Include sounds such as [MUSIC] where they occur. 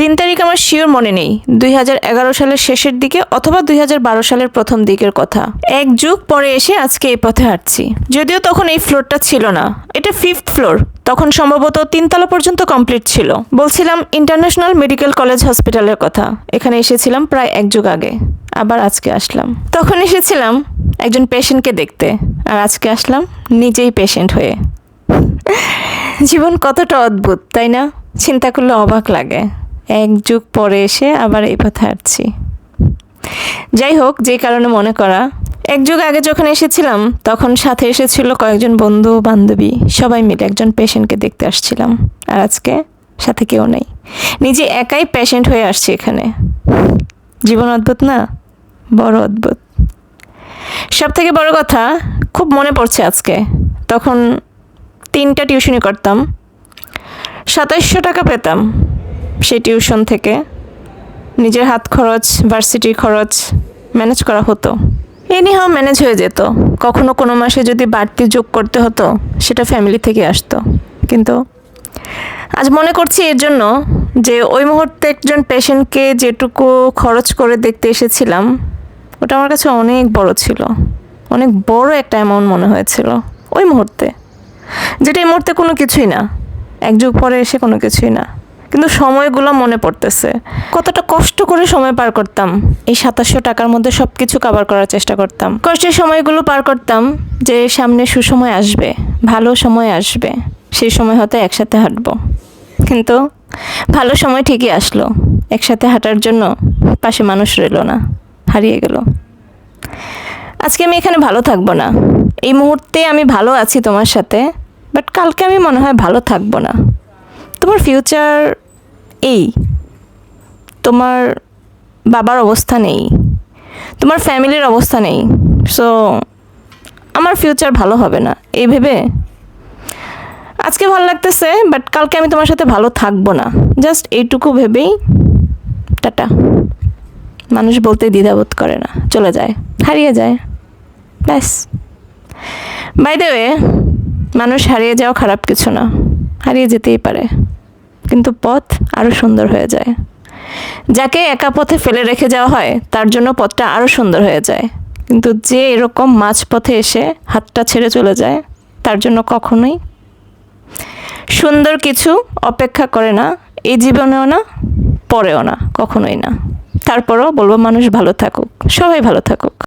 দিন তারিখ আমার শিওর মনে নেই। দুই হাজার এগারো সালের শেষের দিকে অথবা দুই হাজার বারো সালের প্রথম দিকের কথা। এক যুগ পরে এসে আজকে এই পথে হাঁটছি। যদিও তখন এই ফ্লোরটা ছিল না। এটা ফিফথ ফ্লোর তখন সম্ভবত তিনতলা পর্যন্ত কমপ্লিট ছিল। বলছিলাম ইন্টারন্যাশনাল মেডিকেল কলেজ হসপিটালের কথা। এখানে এসেছিলাম প্রায় এক যুগ আগে। আবার আজকে আসলাম। তখন এসেছিলাম একজন পেশেন্টকে দেখতে। আর আজকে আসলাম নিজেই পেশেন্ট হয়ে। [LAUGHS] জীবন কতটা অদ্ভুত, তাই না? চিন্তা করলে অবাক লাগে। এক যুগ পরে এসে আবার এই পথে হাঁটছি। যাই হোক, যে কারণে মনে করা, এক যুগ আগে যখন এসেছিলাম, তখন সাথে এসেছিল কয়েকজন বন্ধু, বান্ধবী, সবাই মিলে একজন পেশেন্টকে দেখতে আসছিলাম। আর আজকে সাথে কেউ নেই। নিজে একাই পেশেন্ট হয়ে আসছি এখানে। জীবন অদ্ভুত না? বড় অদ্ভুত। সব থেকে বড় কথা, খুব মনে পড়ছে আজকে। তখন তিনটা টিউশনি করতাম। সাতাশশো টাকা পেতাম। সেই টিউশন থেকে নিজের হাত খরচ ভার্সিটির খরচ ম্যানেজ করা হতো। এনিহাও ম্যানেজ হয়ে যেত। কখনো কোনো মাসে যদি বাড়তি যোগ করতে হতো, সেটা ফ্যামিলি থেকে আসতো। কিন্তু আজ মনে করছি এর জন্য যে ওই মুহূর্তে একজন পেশেন্টকে যেটুকু খরচ করে দেখতে এসেছিলাম, ওটা আমার কাছে অনেক বড় ছিল। অনেক বড় একটা অ্যামাউন্ট মনে হয়েছিল ওই মুহূর্তে। যেটা এই মুহূর্তে কোনো কিছুই না। এক যুগ পরে এসে কোনো কিছুই না। কিন্তু সময়গুলো মনে পড়তেছে। কতটা কষ্ট করে সময় পার করতাম। এই সাতাশশো টাকার মধ্যে সব কিছু কাভার করার চেষ্টা করতাম। কষ্টের সময়গুলো পার করতাম যে সামনে সুসময় আসবে, ভালো সময় আসবে। সেই সময় হয়তো একসাথে হাঁটবো। কিন্তু ভালো সময় ঠিকই আসলো। একসাথে হাঁটার জন্য পাশে মানুষ রইল না, হারিয়ে গেল। আজকে আমি এখানে ভালো থাকব না। এই মুহূর্তে আমি ভালো আছি তোমার সাথে বাট কালকে আমি মনে হয় ভালো থাকব না। তোমার ফিউচার এই? তোমার বাবার অবস্থা নেই। তোমার ফ্যামিলির অবস্থা নেই। সো আমার ফিউচার ভালো হবে না। এই ভেবে আজকে ভালো লাগতেছে বাট কালকে আমি তোমার সাথে ভালো থাকব না। জাস্ট এইটুকু ভেবেই টাটা। মানুষ বলতে দ্বিধাবোধ করে না। চলে যায়। হারিয়ে যায়। ব্যাস। বাই ওয়ে মানুষ হারিয়ে যাওয়া খারাপ কিছু না। হারিয়ে যেতেই পারে। কিন্তু পথ আরও সুন্দর হয়ে যায়। যাকে একা পথে ফেলে রেখে যাওয়া হয়, তার জন্য পথটা আরও সুন্দর হয়ে যায়। কিন্তু যে এরকম মাঝ পথে এসে হাতটা ছেড়ে চলে যায়, তার জন্য কখনোই সুন্দর কিছু অপেক্ষা করে না, এই জীবনেও না, পরেও না, কখনোই না। তারপরও বলব, মানুষ ভালো থাকুক, সবাই ভালো থাকুক।